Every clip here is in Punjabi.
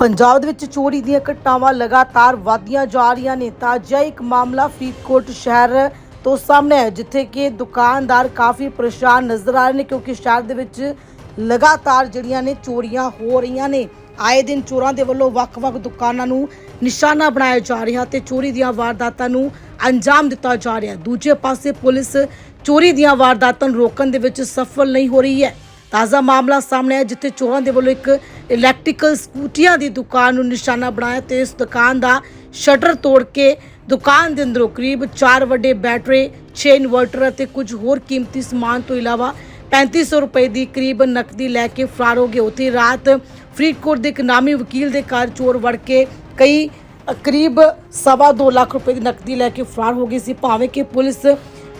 ਪੰਜਾਬ ਦੇ ਵਿੱਚ ਚੋਰੀ ਦੀਆਂ ਘਟਨਾਵਾਂ ਲਗਾਤਾਰ ਵਧਦੀਆਂ ਜਾ ਰਹੀਆਂ ਨੇ ਤਾਜ਼ਾ ਇੱਕ ਮਾਮਲਾ ਫਰੀਦਕੋਟ ਸ਼ਹਿਰ ਤੋਂ ਸਾਹਮਣੇ ਹੈ ਜਿੱਥੇ ਕਿ ਦੁਕਾਨਦਾਰ ਕਾਫੀ ਪਰੇਸ਼ਾਨ ਨਜ਼ਰ ਆ ਰਹੇ ਨੇ, ਕਿਉਂਕਿ ਸ਼ਹਿਰ ਦੇ ਵਿੱਚ ਲਗਾਤਾਰ ਜਿਹੜੀਆਂ ਨੇ ਚੋਰੀਆਂ ਹੋ ਰਹੀਆਂ ਨੇ। ਆਏ ਦਿਨ ਚੋਰਾਂ ਦੇ ਵੱਲੋਂ ਵੱਖ-ਵੱਖ ਦੁਕਾਨਾਂ ਨੂੰ ਨਿਸ਼ਾਨਾ ਬਣਾਇਆ ਜਾ ਰਿਹਾ ਤੇ ਚੋਰੀ ਦੀਆਂ ਵਾਰਦਾਤਾਂ ਨੂੰ ਅੰਜਾਮ ਦਿੱਤਾ ਜਾ ਰਿਹਾ। ਦੂਜੇ ਪਾਸੇ ਪੁਲਿਸ ਚੋਰੀ ਦੀਆਂ ਵਾਰਦਾਤਾਂ ਨੂੰ ਰੋਕਣ ਦੇ ਵਿੱਚ ਸਫਲ ਨਹੀਂ ਹੋ ਰਹੀ ਹੈ। ਤਾਜ਼ਾ ਮਾਮਲਾ ਸਾਹਮਣੇ ਆਇਆ, ਜਿੱਥੇ ਚੋਰਾਂ ਦੇ ਵੱਲੋਂ ਇੱਕ ਇਲੈਕਟ੍ਰੀਕਲ ਸਕੂਟੀਆਂ ਦੀ ਦੁਕਾਨ ਨੂੰ ਨਿਸ਼ਾਨਾ ਬਣਾਇਆ ਤੇ ਇਸ ਦੁਕਾਨ ਦਾ ਸ਼ਟਰ ਤੋੜ ਕੇ ਦੁਕਾਨ ਦੇ ਅੰਦਰੋਂ ਕਰੀਬ 4 ਵੱਡੇ ਬੈਟਰੀ 6 ਇਨਵਰਟਰ ਅਤੇ ਕੁਝ ਹੋਰ ਕੀਮਤੀ ਸਮਾਨ ਤੋਂ ਇਲਾਵਾ 3500 ਰੁਪਏ ਦੀ ਕਰੀਬ ਨਕਦੀ ਲੈ ਕੇ ਫਰਾਰ ਹੋ ਗਏ। ਉੱਥੇ ਰਾਤ ਫਰੀਦਕੋਟ ਦੇ ਇੱਕ ਨਾਮੀ ਵਕੀਲ ਦੇ ਘਰ ਚੋਰ ਵੜ ਕੇ ਕਈ ਕਰੀਬ ਸਵਾ ਦੋ ਲੱਖ ਰੁਪਏ ਦੀ ਨਕਦੀ ਲੈ ਕੇ ਫਰਾਰ ਹੋ ਗਈ ਸੀ। ਭਾਵੇਂ ਕਿ ਪੁਲਿਸ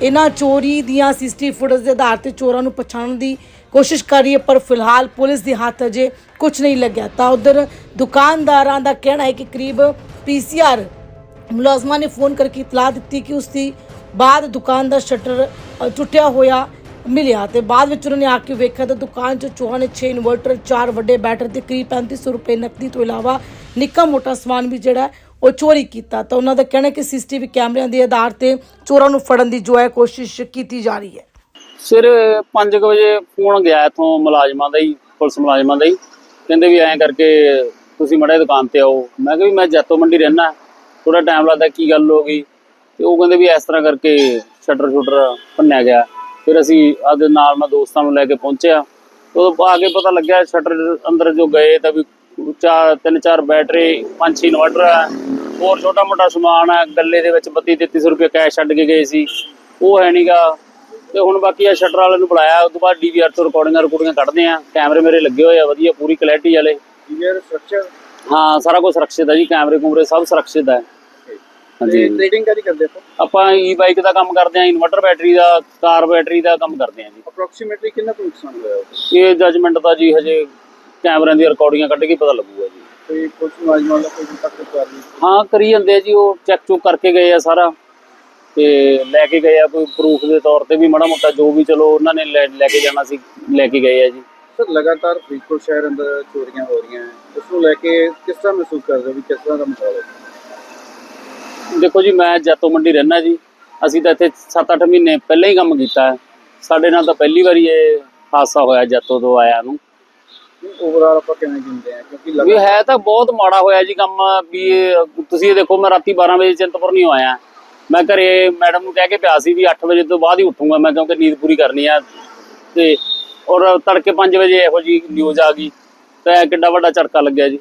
ਇਹਨਾਂ ਚੋਰੀ ਦੀਆਂ ਸੀਸੀਟੀਵੀ ਫੁਟੇਜ ਦੇ ਆਧਾਰ ਤੇ ਚੋਰਾਂ ਨੂੰ ਪਛਾਣਨ ਦੀ ਕੋਸ਼ਿਸ਼ ਕਰ ਰਹੀ ਹੈ, ਪਰ ਫਿਲਹਾਲ ਪੁਲਿਸ ਦੇ ਹੱਥ ਅਜੇ ਕੁਝ ਨਹੀਂ ਲੱਗਿਆ। ਤਾਂ ਉਧਰ ਦੁਕਾਨਦਾਰਾਂ ਦਾ ਕਹਿਣਾ ਹੈ ਕਿ ਕਰੀਬ ਪੀਸੀਆਰ ਮੁਲਾਜ਼ਮਾਂ ਨੇ ਫੋਨ ਕਰਕੇ ਇਤਲਾਹ ਦਿੱਤੀ ਕਿ ਉਸ ਦੀ ਬਾਅਦ ਦੁਕਾਨ ਦਾ ਸ਼ਟਰ ਟੁੱਟਿਆ ਹੋਇਆ ਮਿਲਿਆ ਤੇ ਬਾਅਦ ਵਿੱਚ ਉਹਨਾਂ ਨੇ ਆ ਕੇ ਵੇਖਿਆ ਤਾਂ ਦੁਕਾਨ 'ਚ ਚੋਰਾਂ ਨੇ 6 ਇਨਵਰਟਰ 4 ਵੱਡੇ ਬੈਟਰ ਤੇ ਕਰੀਬ 3500 ਰੁਪਏ ਨਕਦੀ ਤੋਂ ਇਲਾਵਾ ਨਿੱਕਾ ਮੋਟਾ ਸਮਾਨ ਵੀ ਜਿਹੜਾ ਉਹ ਚੋਰੀ ਕੀਤਾ। ਤਾਂ ਉਹਨਾਂ ਦਾ ਕਹਿਣਾ ਹੈ ਕਿ ਸੀਸੀਟੀਵੀ ਕੈਮਰਿਆਂ ਦੇ ਆਧਾਰ ਤੇ ਚੋਰਾਂ ਨੂੰ ਫੜਨ ਦੀ ਜੋ ਹੈ ਕੋਸ਼ਿਸ਼ ਕੀਤੀ ਜਾ ਰਹੀ ਹੈ। ਸਵੇਰੇ 5 ਵਜੇ ਫੋਨ ਗਿਆ ਇਥੋਂ ਮੁਲਾਜ਼ਮਾਂ ਦਾ ਹੀ, ਪੁਲਿਸ ਮੁਲਾਜ਼ਮਾਂ ਦਾ ਹੀ। ਕਹਿੰਦੇ ਵੀ ਐਂ ਕਰਕੇ ਤੁਸੀਂ ਮੜੇ ਦੁਕਾਨ ਤੇ ਆਓ। ਮੈਂ ਕਿਹਾ ਵੀ ਮੈਂ ਜੈਤੋ ਮੰਡੀ ਰਹਿਣਾ ਥੋੜਾ ਟਾਈਮ ਲੱਗਦਾ ਕੀ ਗੱਲ ਹੋ ਗਈ। ਤੇ ਉਹ ਕਹਿੰਦੇ ਵੀ ਇਸ ਤਰ੍ਹਾਂ ਕਰਕੇ ਸ਼ਟਰ ਸ਼ੂਟਰ ਭੰਨਿਆ ਗਿਆ। ਫਿਰ ਅਸੀਂ ਆਪਦੇ ਨਾਲ ਮੈਂ ਦੋਸਤਾਂ ਨੂੰ ਲੈ ਕੇ ਪਹੁੰਚਿਆ। ਉਦੋਂ ਆ ਕੇ ਪਤਾ ਲੱਗਿਆ ਸ਼ਟਰ ਅੰਦਰ ਜੋ ਗਏ ਤਾਂ ਵੀ ਚਾਰ ਤਿੰਨ ਚਾਰ ਬੈਟਰੀ ਪੰਜ ਛੇ ਇਨਵਰਟਰ ਹੈ। ਹੋਰ ਛੋਟਾ ਮੋਟਾ ਸਮਾਨ ਹੈ ਗੱਲੇ ਦੇ ਵਿੱਚ 32 3300 ਰੁਪਏ ਕੈਸ਼ ਛੱਡ ਕੇ ਗਏ ਸੀ। ਉਹ ਹੈ ਨਹੀਂਗਾ ਤੇ ਹੁਣ ਬਾਕੀ ਆ ਸ਼ਟਰ ਵਾਲੇ ਨੂੰ ਬੁਲਾਇਆ ਉਸ ਤੋਂ ਬਾਅਦ ਡੀਵੀਆਰ ਤੋਂ ਰਿਕਾਰਡਿੰਗਾਂ ਰਿਕਾਰਡਿੰਗਾਂ ਕੱਢਦੇ ਆ ਕੈਮਰੇ ਮੇਰੇ ਲੱਗੇ ਹੋਏ ਆ ਵਧੀਆ ਪੂਰੀ ਕਲੈਰਿਟੀ ਵਾਲੇ। ਡੀਆਰ ਸਟਰਕਚਰ ਹਾਂ ਸਾਰਾ ਕੁਝ ਸੁਰੱਖਿਅਤ ਹੈ ਜੀ ਕੈਮਰੇ ਕੂਮਰੇ ਸਭ ਸੁਰੱਖਿਅਤ ਹੈ। ਹਾਂਜੀ। ਟ੍ਰੇਡਿੰਗ ਕਦੀ ਕਰਦੇ ਹੋ ਆਪਾਂ ਈ ਬਾਈਕ ਦਾ ਕੰਮ ਕਰਦੇ ਆ ਇਨਵਰਟਰ ਬੈਟਰੀ ਦਾ ਕਾਰ ਬੈਟਰੀ ਦਾ ਕੰਮ ਕਰਦੇ ਆ ਜੀ। ਅਪਰੋਕਸੀਮੇਟਲੀ ਕਿੰਨਾ ਕੁ ਨੁਕਸਾਨ ਹੋਇਆ? ਇਹ ਜਜਮੈਂਟ ਤਾਂ ਜੀ ਹਜੇ ਕੈਮਰਿਆਂ ਦੀ ਰਿਕਾਰਡਿੰਗਾਂ ਕੱਢ ਕੇ ਪਤਾ ਲੱਗੂਗਾ ਜੀ। ਕੋਈ ਕੁਝ ਮੁਲਾਜ਼ਮਾਂ ਦਾ ਕੋਈ ਤੱਕ ਕਾਰਵਾਈ ਹਾਂ ਕਰੀ ਜਾਂਦੇ ਆ ਜੀ ਉਹ ਚੈੱਕ ਚੁੱਕ ਕਰਕੇ ਗਏ ਆ ਸਾਰਾ। ਤੇ ਲੈ ਕੇ ਗਏ ਆ ਕੋਈ ਪ੍ਰੂਫ ਦੇ ਤੌਰ ਤੇ ਵੀ ਮਾੜਾ ਮੋਟਾ ਜੋ ਵੀ ਚਲੋ ਉਹਨਾਂ ਨੇ ਲੈ ਲੈ ਕੇ ਜਾਣਾ ਸੀ ਲੈ ਕੇ ਗਏ ਆ ਜੀ। ਸਰ ਲਗਾਤਾਰ ਫਰੀਦਕੋਟ ਸ਼ਹਿਰ ਅੰਦਰ ਚੋਰੀਆਂ ਹੋ ਰਹੀਆਂ ਉਸ ਨੂੰ ਲੈ ਕੇ ਕਿਸ ਤਰ੍ਹਾਂ ਮਹਿਸੂਸ ਕਰਦੇ ਹੋ ਵੀ ਕਿਸ ਤਰ੍ਹਾਂ ਦਾ ਮਾਹੌਲ ਹੈ? ਦੇਖੋ ਜੀ ਮੈਂ ਜੈਤੋ ਮੰਡੀ ਰਹਿਣਾ ਜੀ। ਅਸੀਂ ਤਾਂ ਇੱਥੇ 7-8 ਮਹੀਨੇ ਪਹਿਲਾਂ ਹੀ ਕੰਮ ਕੀਤਾ ਹੈ। ਸਾਡੇ ਨਾਲ ਤਾਂ ਪਹਿਲੀ ਵਾਰੀ ਇਹ ਹਾਦਸਾ ਹੋਇਆ ਜੈਤੋ ਤੋਂ ਆਇਆ ਨੂੰ। ਓਵਰਆਲ ਆਪਾਂ ਕਿਵੇਂ ਜਿੰਦੇ ਆ ਕਿਉਂਕਿ ਵੀ ਹੈ ਤਾਂ ਬਹੁਤ ਮਾੜਾ ਹੋਇਆ ਜੀ ਕੰਮ ਵੀ ਇਹ- ਤੁਸੀਂ ਇਹ ਦੇਖੋ ਮੈਂ ਰਾਤੀ 12 ਵਜੇ ਚਿੰਤਪੁਰ ਨਹੀਂ ਆਇਆ। ਮੈਂ ਘਰੇ ਮੈਡਮ ਨੂੰ ਕਹਿ ਕੇ ਪਿਆ ਸੀ ਵੀ 8 ਵਜੇ ਤੋਂ ਬਾਅਦ ਹੀ ਉੱਠੂੰਗਾ। ਮੈਂ ਕਿਉਂਕਿ ਨੀਂਦ ਪੂਰੀ ਕਰਨੀ ਆ ਤੇ ਔਰ ਤੜਕੇ 5 ਵਜੇ ਇਹੋ ਜੀ ਨਿਊਜ਼ ਆ ਗਈ। ਤਾਂ ਇਹ ਕਿੱਡਾ ਵੱਡਾ ਝਟਕਾ ਲੱਗਿਆ ਜੀ।